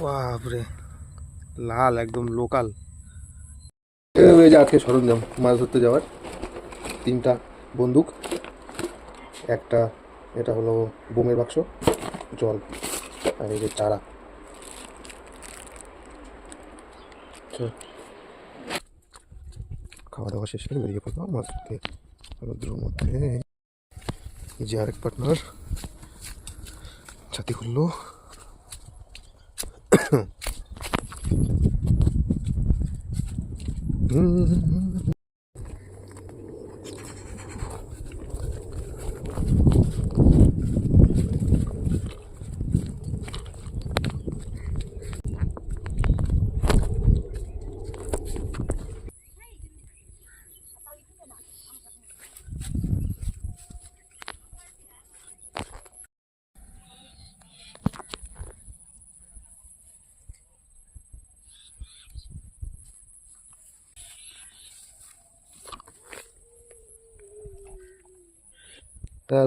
বাপরে। লাল, একদম লোকাল আজকে সরঞ্জাম, মাছ ধরতে যাওয়ার তিনটা বন্দুক, একটা এটা হলো বোমের বাক্স, জল আর এই যে চারা খাওয়া দাওয়া শেষ করে বেরিয়ে পড়লাম মাছ ধরতে। রোদ্রের মধ্যে এই যে আরেক পার্টনার ছাতি খুললো। তা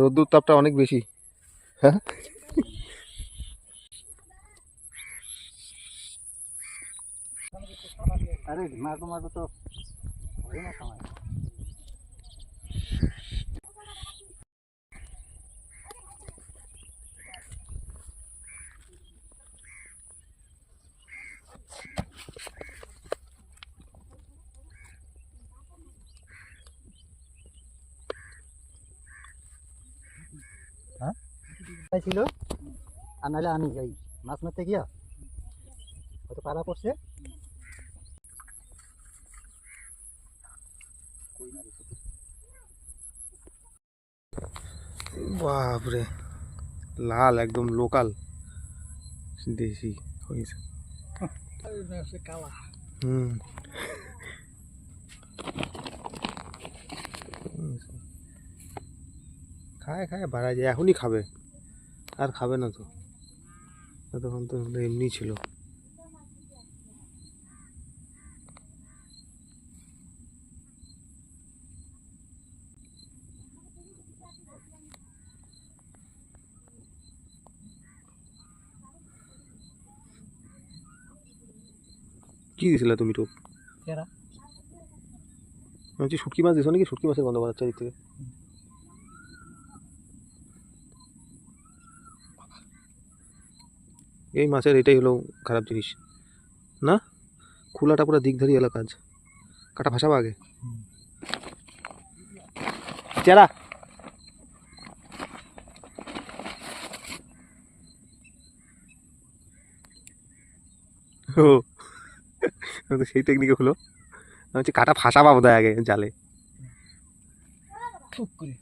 রোদ্দুর তাপটা অনেক বেশি। হ্যাঁ? আরে মারবো তোমার তো হয় না সময় হ্যাঁ ছিল। আর নাহলে আমি যাই মাছ মারতে গিয়া হয়তো পাড়া পড়ছে। বাপরে, লাল একদম লোকাল। দেশি হয়েছে। খায় খায় বাড়া যায়, এখনই খাবে। আর খাবে না তো। তখন তো এমনি ছিল। কি দিছিলা তুমি টোপ শুটকি মাছ দিছো নাকি? শুটকি মাছের গন্ধ বাড়াচ্ছে এদিক থেকে। এই মাছের এটাই হলো খারাপ জিনিস। না? খোলাটা পুরো দিকধারি এলাকা কাজ কাটা ভাসাবা আগে। চেরা। ও। সেই টেকনিকে হলো। আমি হচ্ছে কাটা ফাঁসা পাবো আগে জালে। করে।